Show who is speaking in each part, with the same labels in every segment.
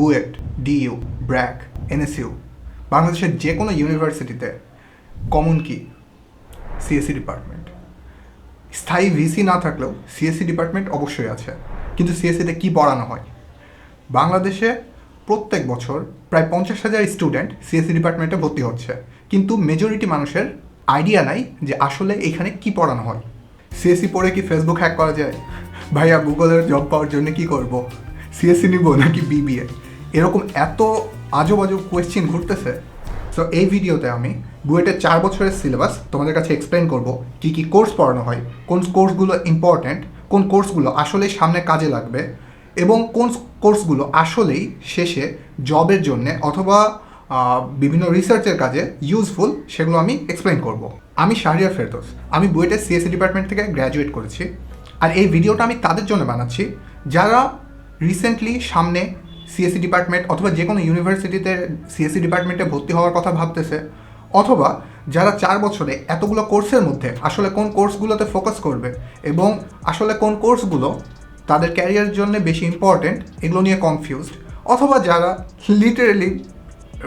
Speaker 1: BUET, DU, BRAC, NSU, বাংলাদেশের যে কোনো ইউনিভার্সিটিতে, কমন কি? CSC department. স্থায়ী ভিসি না থাকলেও সিএসসি ডিপার্টমেন্ট অবশ্যই আছে, কিন্তু সিএসসিতে কী পড়ানো হয়? বাংলাদেশে প্রত্যেক বছর প্রায় পঞ্চাশ হাজার স্টুডেন্ট সিএসসি ডিপার্টমেন্টে ভর্তি হচ্ছে, কিন্তু মেজরিটি মানুষের আইডিয়া নাই যে আসলে এখানে কি পড়ানো হয়। সিএসসি পড়ে কি ফেসবুক হ্যাক করা যায়? ভাইয়া গুগলের জব পাওয়ার জন্য কি করব? সিএসসি নিব নাকি বিবিএ এরকম এত আজব আজব কোয়েশ্চেন ঘুরতেছে। সো এই ভিডিওতে আমি বুয়েটের চার বছরের সিলেবাস তোমাদের কাছে এক্সপ্লেন করব কি কি কোর্স পড়ানো হয়, কোন কোর্সগুলো ইম্পর্ট্যান্ট কোন কোর্সগুলো আসলেই সামনে কাজে লাগবে এবং কোন কোর্সগুলো আসলেই শেষে জবের জন্য অথবা বিভিন্ন রিসার্চের কাজে ইউজফুল সেগুলো আমি এক্সপ্লেন করব। আমি শাহরিয়ার ফেরদোস, আমি বুয়েটের সিএসসি ডিপার্টমেন্ট থেকে গ্র্যাজুয়েট করেছি। আর এই ভিডিওটা আমি তাদের জন্য বানাচ্ছি, যারা রিসেন্টলি সামনে সিএসসি ডিপার্টমেন্ট অথবা যে কোনো ইউনিভার্সিটিতে সিএসসি ডিপার্টমেন্টে ভর্তি হওয়ার কথা ভাবতেছে, অথবা যারা চার বছরে এতগুলো কোর্সের মধ্যে আসলে কোন কোর্সগুলোতে ফোকাস করবে এবং আসলে কোন কোর্সগুলো তাদের ক্যারিয়ারের জন্য বেশি ইম্পর্টেন্ট এগুলো নিয়ে কনফিউজড অথবা যারা লিটারেলি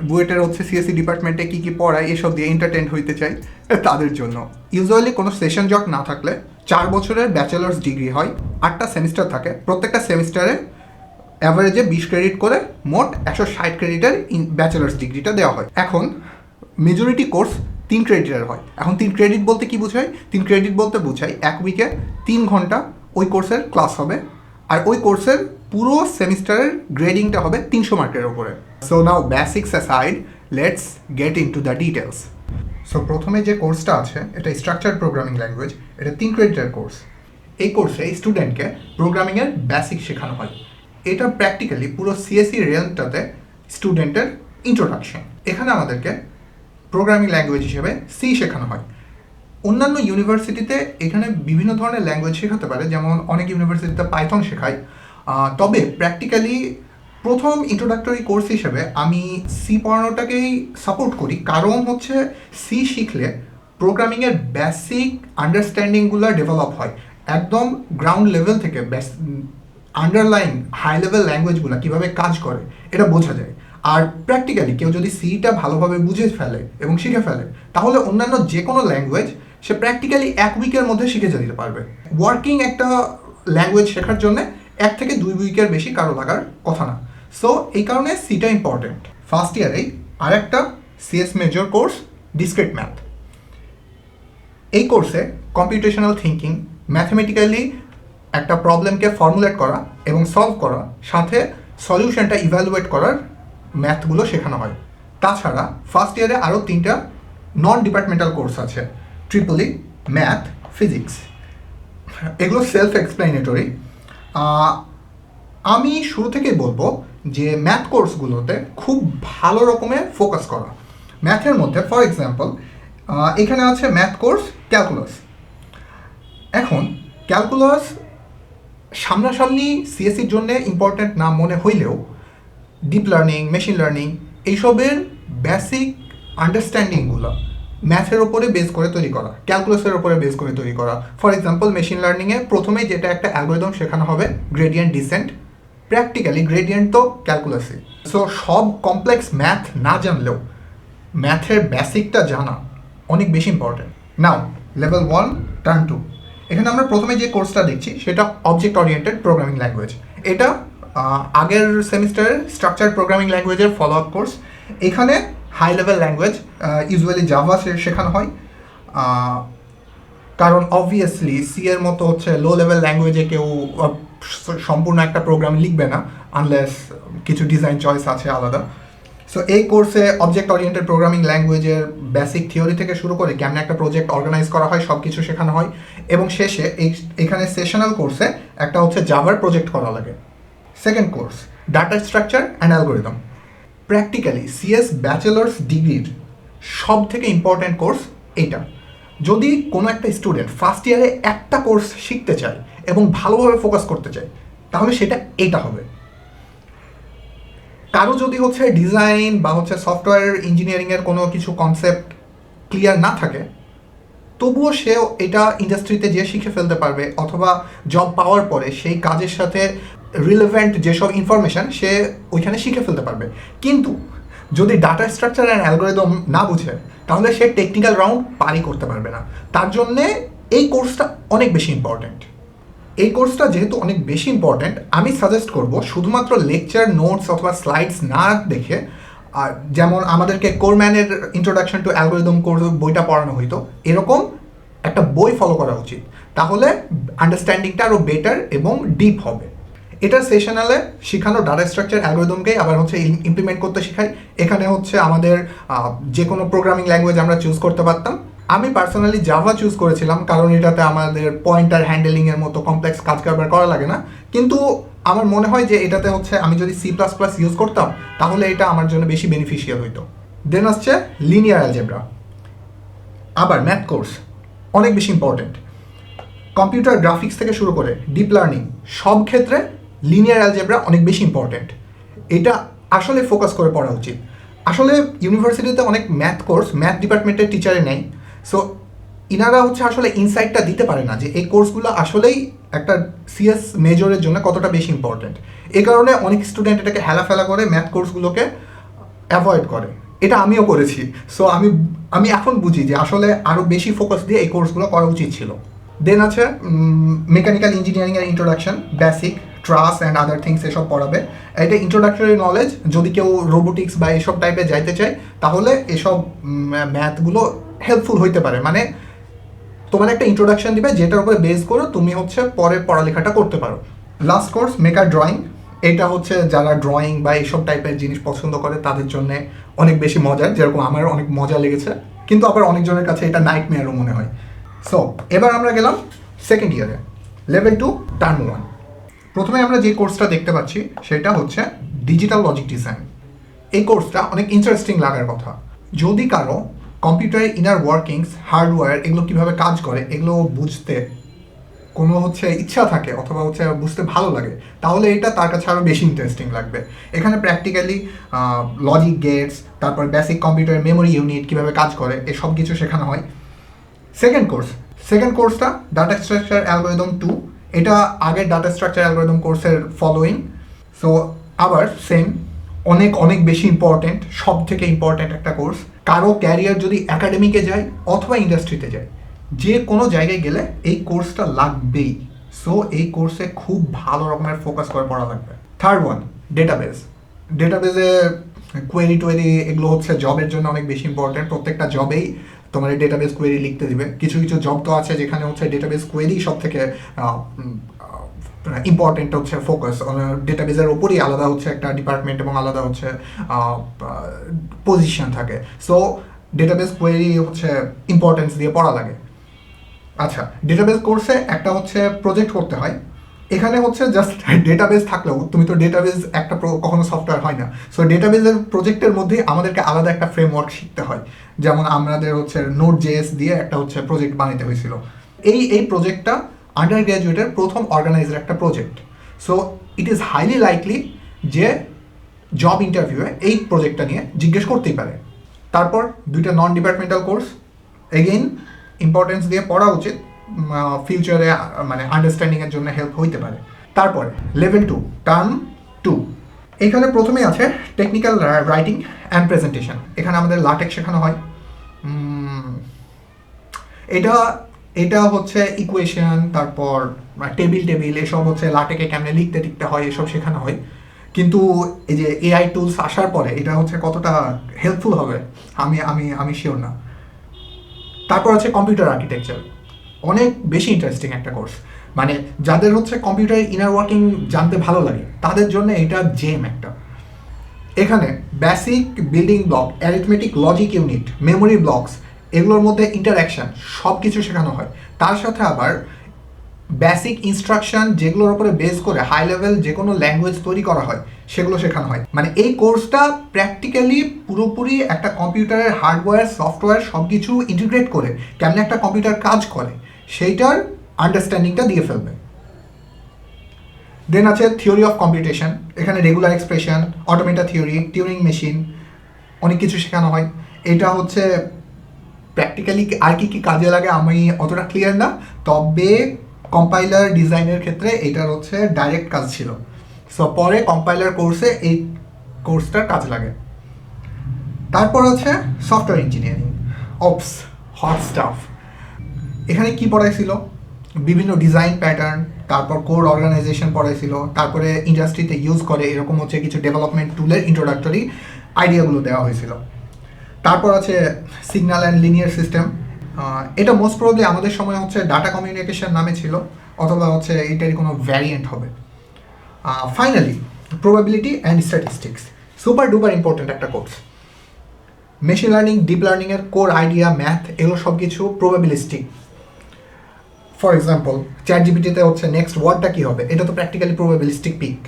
Speaker 1: বুয়েটের হচ্ছে সিএসসি ডিপার্টমেন্টে কী কী পড়ায়, এসব দিয়ে এন্টারটেন হইতে চাই তাদের জন্য। ইউজুয়ালি কোনো সেশন জট না থাকলে চার বছরের ব্যাচেলার্স ডিগ্রি হয়, আটটা সেমিস্টার থাকে, প্রত্যেকটা সেমিস্টারে অ্যাভারেজে বিশ ক্রেডিট করে মোট একশো ষাট ক্রেডিটের ইন ব্যাচেলার্স ডিগ্রিটা দেওয়া হয়। এখন মেজরিটি কোর্স তিন ক্রেডিটের হয়। এখন তিন ক্রেডিট বলতে কি বোঝায়? তিন ক্রেডিট বলতে বোঝায় এক উইকে তিন ঘণ্টা ওই কোর্সের ক্লাস হবে আর ওই কোর্সের পুরো সেমিস্টারের গ্রেডিংটা হবে তিনশো মার্কের ওপরে so now basics aside let's get into the details so প্রথমে যে কোর্সটা আছে, এটা স্ট্রাকচার প্রোগ্রামিং ল্যাঙ্গুয়েজ এটা তিন ক্রেডিটের কোর্স এই কোর্সে স্টুডেন্টকে প্রোগ্রামিংয়ের বেসিক শেখানো হয়। এটা প্র্যাকটিক্যালি পুরো সিএসসি রেলটাতে স্টুডেন্টের ইন্ট্রোডাকশন এখানে আমাদেরকে প্রোগ্রামিং ল্যাঙ্গুয়েজ হিসেবে সি শেখানো হয়। অন্যান্য ইউনিভার্সিটিতে এখানে বিভিন্ন ধরনের ল্যাঙ্গুয়েজ শেখাতে পারে, যেমন অনেক ইউনিভার্সিটিতে পাইথন শেখায়। তবে প্র্যাকটিক্যালি প্রথম ইন্ট্রোডাক্টরি কোর্স হিসেবে আমি সি পড়ানোটাকেই সাপোর্ট করি। কারণ হচ্ছে সি শিখলে প্রোগ্রামিংয়ের বেসিক আন্ডারস্ট্যান্ডিংগুলো ডেভেলপ হয়। একদম গ্রাউন্ড লেভেল থেকে আন্ডারলাইন হাই লেভেল ল্যাঙ্গুয়েজগুলো কীভাবে কাজ করে, এটা বোঝা যায়। আর প্র্যাকটিক্যালি কেউ যদি সিটা ভালোভাবে বুঝে ফেলে এবং শিখে ফেলে, তাহলে অন্যান্য যে কোনো ল্যাঙ্গুয়েজ সে প্র্যাকটিক্যালি এক উইকের মধ্যে শিখে যেতে পারবে। ওয়ার্কিং একটা ল্যাঙ্গুয়েজ শেখার জন্য এক থেকে দুই উইকের বেশি কারও লাগার কথা না। সো এই কারণে সিটা ইম্পর্টেন্ট ফার্স্ট ইয়ারেই আরেকটা CS major course discrete math এই কোর্সে কম্পিউটেশনাল থিঙ্কিং ম্যাথমেটিক্যালি একটা প্রবলেমকে ফর্মুলেট করা এবং সলভ করা, সাথে সলিউশনটা ইভ্যালুয়েট করার ম্যাথগুলো শেখানো হয়। তাছাড়া ফার্স্ট ইয়ারে আরও তিনটা নন ডিপার্টমেন্টাল কোর্স আছে ট্রিপলি ম্যাথ ফিজিক্স এগুলো সেলফ এক্সপ্লেনেটরি আমি শুরু থেকেই বলব যে ম্যাথ কোর্সগুলোতে খুব ভালো রকমের ফোকাস করা। ম্যাথের মধ্যে ফর এক্সাম্পল এখানে আছে ম্যাথ কোর্স ক্যালকুলাস এখন ক্যালকুলাস সামনাসামনি সিএসসির জন্য ইম্পর্ট্যান্ট না মনে হইলেও ডিপ লার্নিং মেশিন লার্নিং এইসবের বেসিক আন্ডারস্ট্যান্ডিংগুলো ম্যাথের ওপরে বেস করে তৈরি করা ক্যালকুলাসের ওপরে বেস করে তৈরি করা। ফর এক্সাম্পল মেশিন লার্নিংয়ে প্রথমেই যেটা একটা অ্যালগোরিদম শেখানো হবে গ্রেডিয়েন্ট ডিসেন্ট প্র্যাকটিক্যালি গ্রেডিয়েন্ট তো ক্যালকুলাসই সো সব কমপ্লেক্স ম্যাথ না জানলেও ম্যাথের বেসিকটা জানা অনেক বেশি important now level one turn two এখানে আমরা প্রথমে যে কোর্সটা দেখছি, সেটা অবজেক্ট ওরিয়েন্টেড প্রোগ্রামিং ল্যাঙ্গুয়েজ এটা আগের সেমিস্টারের স্ট্রাকচার প্রোগ্রামিং ল্যাঙ্গুয়েজের ফলো আপ কোর্স এখানে high level language usually Java শেখানো হয়। কারণ অবভিয়াসলি সি এর মতো হচ্ছে লো লেভেল ল্যাঙ্গুয়েজে কেউ সম্পূর্ণ একটা প্রোগ্রাম লিখবে না আনলেস কিছু ডিজাইন চয়েস আছে আলাদা। সো এই কোর্সে অবজেক্ট ওরিয়েন্টেড প্রোগ্রামিং ল্যাঙ্গুয়েজের বেসিক থিওরি থেকে শুরু করে কেমন একটা প্রজেক্ট অর্গানাইজ করা হয় সব কিছু শেখানো হয়। এবং শেষে এই, এখানে সেশনাল কোর্সে একটা হচ্ছে জাভার প্রজেক্ট করা লাগে। Second course data structure and algorithm practically CS bachelor's ডিগ্রির সব থেকে ইম্পর্ট্যান্ট কোর্স এইটা। যদি কোনো একটা স্টুডেন্ট ফার্স্ট ইয়ারে একটা কোর্স শিখতে চায় এবং ভালোভাবে ফোকাস করতে চায়, তাহলে সেটা এটা হবে। কারও যদি হচ্ছে ডিজাইন বা হচ্ছে সফটওয়্যার ইঞ্জিনিয়ারিংয়ের কোনো কিছু কনসেপ্ট ক্লিয়ার না থাকে, তবুও সেও এটা ইন্ডাস্ট্রিতে যে শিখে ফেলতে পারবে অথবা জব পাওয়ার পরে সেই কাজের সাথে রিলেভেন্ট যেসব ইনফরমেশন সে ওইখানে শিখে ফেলতে পারবে। কিন্তু যদি ডাটা স্ট্রাকচার অ্যান্ড অ্যালগোরিদম না বুঝে, তাহলে সে টেকনিক্যাল রাউন্ড পারই করতে পারবে না। তার জন্যে এই কোর্সটা অনেক বেশি ইম্পর্ট্যান্ট এই কোর্সটা যেহেতু অনেক বেশি ইম্পর্ট্যান্ট আমি সাজেস্ট করব শুধুমাত্র লেকচার নোটস অথবা স্লাইডস না দেখে, আর যেমন আমাদেরকে কোরম্যানের ইন্ট্রোডাকশন টু অ্যালগোরিদম কোর্স বইটা পড়ানো হইতো, এরকম একটা বই ফলো করা উচিত। তাহলে আন্ডারস্ট্যান্ডিংটা আরও বেটার এবং ডিপ হবে। এটা সেশনালে শেখানো ডাটা স্ট্রাকচার অ্যালগোরিদমকেই আবার হচ্ছে ইমপ্লিমেন্ট করতে শেখাই। এখানে হচ্ছে আমাদের যে কোনো প্রোগ্রামিং ল্যাঙ্গুয়েজ আমরা চুজ করতে পারতাম। আমি পার্সোনালি জাভা চুজ করেছিলাম, কারণ এটাতে আমাদের পয়েন্টার হ্যান্ডেলিং এর মতো কমপ্লেক্স কাজ কারবার করা লাগে না। কিন্তু আমার মনে হয় যে এটাতে হচ্ছে আমি যদি সি প্লাস প্লাস ইউজ করতাম, তাহলে এটা আমার জন্য বেশি বেনিফিশিয়াল হইতো। দেন আসছে লিনিয়ার অ্যালজেব্রা আবার ম্যাথ কোর্স অনেক বেশি ইম্পর্টেন্ট কম্পিউটার গ্রাফিক্স থেকে শুরু করে ডিপ লার্নিং সব ক্ষেত্রে লিনিয়ার অ্যালজেব্রা অনেক বেশি ইম্পর্টেন্ট এটা আসলে ফোকাস করে পড়া উচিত। আসলে ইউনিভার্সিটিতে অনেক ম্যাথ কোর্স ম্যাথ ডিপার্টমেন্টের টিচারে নেই। সো ইনারা হচ্ছে আসলে ইনসাইটটা দিতে পারে না যে এই কোর্সগুলো আসলেই একটা সিএস মেজরের জন্য কতটা বেশি ইম্পর্টেন্ট এই কারণে অনেক স্টুডেন্ট এটাকে হেলাফেলা করে ম্যাথ কোর্সগুলোকে অ্যাভয়েড করে। এটা আমিও করেছি। সো আমি আমি এখন বুঝি যে আসলে আরও বেশি ফোকাস দিয়ে এই কোর্সগুলো করা উচিত ছিল। দেন আছে মেকানিক্যাল ইঞ্জিনিয়ারিং এর introduction basic truss and other things এসব পড়াবে। এটা ইন্ট্রোডাক্টরি নলেজ যদি কেউ রোবোটিক্স বা এসব টাইপে যাইতে চায়, তাহলে এসব ম্যাথগুলো হেল্পফুল হইতে পারে। মানে তোমার একটা ইন্ট্রোডাকশন দিবে, যেটার উপরে বেস করে তুমি হচ্ছে পরে পড়ালেখাটা করতে পারো। লাস্ট কোর্স মেকার ড্রয়িং এটা হচ্ছে যারা ড্রয়িং বা এইসব টাইপের জিনিস পছন্দ করে, তাদের জন্য অনেক বেশি মজার, যেরকম আমার অনেক মজা লেগেছে। কিন্তু আবার অনেকজনের কাছে এটা নাইট মেয়ারও মনে হয়। সো এবার আমরা গেলাম সেকেন্ড ইয়ারে লেভেল টু টার্ম ওয়ান প্রথমে আমরা যে কোর্সটা দেখতে পাচ্ছি, সেটা হচ্ছে ডিজিটাল লজিক ডিজাইন এই কোর্সটা অনেক ইন্টারেস্টিং লাগার কথা। যদি কারও কম্পিউটারের ইনার ওয়ার্কিংস হার্ডওয়্যার এগুলো কীভাবে কাজ করে, এগুলো বুঝতে কোনো হচ্ছে ইচ্ছা থাকে অথবা হচ্ছে বুঝতে ভালো লাগে, তাহলে এটা তার কাছে আরও বেশি ইন্টারেস্টিং লাগবে। এখানে প্র্যাকটিক্যালি লজিক গেটস তারপর বেসিক কম্পিউটার মেমোরি ইউনিট কীভাবে কাজ করে এসব কিছু শেখানো হয়। সেকেন্ড কোর্স সেকেন্ড কোর্সটা ডাটা স্ট্রাকচার অ্যালগোরিদম টু এটা আগের ডাটা স্ট্রাকচার অ্যালগোরিদম কোর্সের ফলোয়িং সো আবার সেম অনেক অনেক বেশি ইম্পর্ট্যান্ট সব থেকে ইম্পর্ট্যান্ট একটা কোর্স কারও ক্যারিয়ার যদি একাডেমিকে যায় অথবা ইন্ডাস্ট্রিতে যায়, যে কোনো জায়গায় গেলে এই কোর্সটা লাগবেই। সো এই কোর্সে খুব ভালো রকমের ফোকাস করে পড়া লাগবে। থার্ড ওয়ান ডেটাবেস ডেটাবেসে কোয়েরি টোয়েরি এগুলো হচ্ছে জবের জন্য অনেক বেশি ইম্পর্ট্যান্ট প্রত্যেকটা জবেই তোমার ডেটাবেস কোয়েরি লিখতে দিবে। কিছু কিছু জব তো আছে যেখানে হচ্ছে ডেটাবেস কোয়েরি সব থেকে ইম্পর্টেন্ট হচ্ছে ফোকাস ডেটাবেসের ওপরই আলাদা হচ্ছে একটা ডিপার্টমেন্ট এবং আলাদা হচ্ছে পজিশন থাকে। সো ডেটাবেস কোয়েরি হচ্ছে ইম্পর্টেন্স দিয়ে পড়া লাগে। আচ্ছা ডেটাবেস কোর্সে একটা হচ্ছে প্রজেক্ট করতে হয়। এখানে হচ্ছে জাস্ট ডেটাবেস থাকলেও, তুমি তো ডেটাবেস একটা কখনো সফটওয়্যার হয় না। সো ডেটাবেসের প্রজেক্টের মধ্যে আমাদেরকে আলাদা একটা ফ্রেমওয়ার্ক শিখতে হয়। যেমন আমাদের হচ্ছে নোট জেএস দিয়ে একটা হচ্ছে প্রজেক্ট বানাতে হয়েছিল। এই এই প্রজেক্টটা আন্ডার গ্র্যাজুয়েটের প্রথম অর্গানাইজার একটা project so it is highly likely যে জব ইন্টারভিউয়ে এই প্রজেক্টটা নিয়ে জিজ্ঞেস করতেই পারে। তারপর দুইটা non departmental course again importance দিয়ে পড়া উচিত ফিউচারে মানে আন্ডারস্ট্যান্ডিংয়ের জন্য হেল্প হইতে পারে। তারপরে লেভেল টু টার্ম টু এখানে প্রথমেই আছে টেকনিক্যাল রাইটিং অ্যান্ড প্রেজেন্টেশন এখানে আমাদের লাটেক শেখানো হয়। এটা এটা হচ্ছে ইকুয়েশন তারপর টেবিল টেবিল এসব হচ্ছে লাটেকে কেমনে লিখতে টিখতে হয়, এসব শেখানো হয়। কিন্তু এই যে এআই টুলস আসার পরে এটা হচ্ছে কতটা হেল্পফুল হবে, আমি আমি আমি শিওর না। তারপর আছে কম্পিউটার আর্কিটেকচার অনেক বেশি ইন্টারেস্টিং একটা কোর্স মানে যাদের হচ্ছে কম্পিউটারের ইনার ওয়ার্কিং জানতে ভালো লাগে, তাদের জন্য এটা জেম একটা। এখানে basic building block arithmetic logic unit memory blocks এগুলোর মধ্যে ইন্টারাকশন সব কিছু শেখানো হয়। তার সাথে আবার বেসিক ইনস্ট্রাকশন যেগুলোর উপরে বেস করে হাই লেভেল যে কোনো ল্যাঙ্গুয়েজ তৈরি করা হয়, সেগুলো শেখানো হয়। মানে এই কোর্সটা প্র্যাকটিক্যালি পুরোপুরি একটা কম্পিউটারের হার্ডওয়্যার সফটওয়্যার সব কিছু ইন্টিগ্রেট করে কেমন একটা কম্পিউটার কাজ করে, সেইটার আন্ডারস্ট্যান্ডিংটা দিয়ে ফেলবে। দেন আছে থিওরি অফ কম্পিউটেশন এখানে regular expression automata theory Turing machine অনেক কিছু শেখানো হয়। এটা হচ্ছে প্র্যাকটিক্যালি আর কি কি কাজে লাগে আমি অতটা ক্লিয়ার না, তবে কম্পাইলার ডিজাইনের ক্ষেত্রে এটার হচ্ছে ডাইরেক্ট কাজ ছিল। সো পরে কম্পাইলার কোর্সে এই কোর্সটার কাজ লাগে। তারপর হচ্ছে software engineering oops hot stuff এখানে কি পড়াইছিল? বিভিন্ন ডিজাইন প্যাটার্ন তারপর কোর অর্গানাইজেশন পড়াইছিল, তারপরে ইন্ডাস্ট্রিতে ইউজ করে এরকম হচ্ছে কিছু ডেভেলপমেন্ট টুলের ইন্ট্রোডাক্টরি আইডিয়াগুলো দেওয়া হয়েছিল। তারপর আছে সিগন্যাল অ্যান্ড লিনিয়ার সিস্টেম এটা মোস্ট প্রবলি আমাদের সময় হচ্ছে ডাটা কমিউনিকেশন নামে ছিল, অথবা হচ্ছে এটারই কোনো ভ্যারিয়েন্ট হবে। Finally probability and statistics super duper important একটা কোর্স মেশিন লার্নিং ডিপ লার্নিংয়ের কোর আইডিয়া ম্যাথ এগুলো সব কিছু প্রবাবিলিস্টিক ফর এক্সাম্পল চ্যাট জিপিটিতে হচ্ছে নেক্সট ওয়ার্ডটা কী হবে? এটা তো প্র্যাকটিক্যালি প্রবাবিলিস্টিক পিক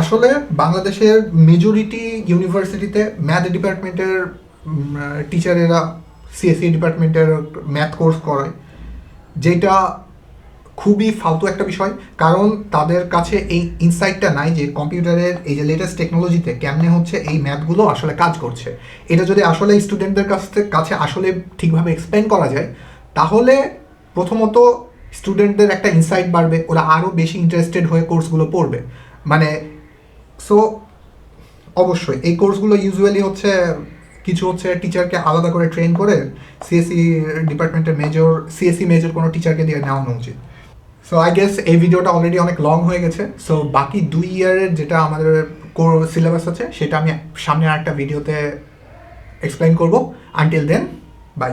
Speaker 1: আসলে বাংলাদেশের মেজরিটি ইউনিভার্সিটিতে ম্যাথ ডিপার্টমেন্টের টিচারেরা সিএসসি ডিপার্টমেন্টের ম্যাথ কোর্স করায়। যেটা খুবই ফালতু একটা বিষয়, কারণ তাদের কাছে এই ইনসাইটটা নাই যে কম্পিউটারের এই যে লেটেস্ট টেকনোলজিতে কেমনে হচ্ছে এই ম্যাথগুলো আসলে কাজ করছে। এটা যদি আসলে স্টুডেন্টদের কাছ কাছে আসলে ঠিকভাবে এক্সপ্লেন করা যায়, তাহলে প্রথমত স্টুডেন্টদের একটা ইনসাইট বাড়বে, ওরা আরও বেশি ইন্টারেস্টেড হয়ে কোর্সগুলো পড়বে। মানে সো অবশ্যই, এই কোর্সগুলো ইউজুয়ালি হচ্ছে কিছু হচ্ছে টিচারকে আলাদা করে ট্রেন করে সিএসসি ডিপার্টমেন্টের মেজর সিএসসি মেজর কোনো টিচারকে দিয়ে নেওয়ানো উচিত। সো আই গেস এই ভিডিওটা অলরেডি অনেক লং হয়ে গেছে। সো বাকি দুই ইয়ারের যেটা আমাদের সিলেবাস আছে, সেটা আমি সামনে একটা ভিডিওতে এক্সপ্লেন করব। Until then by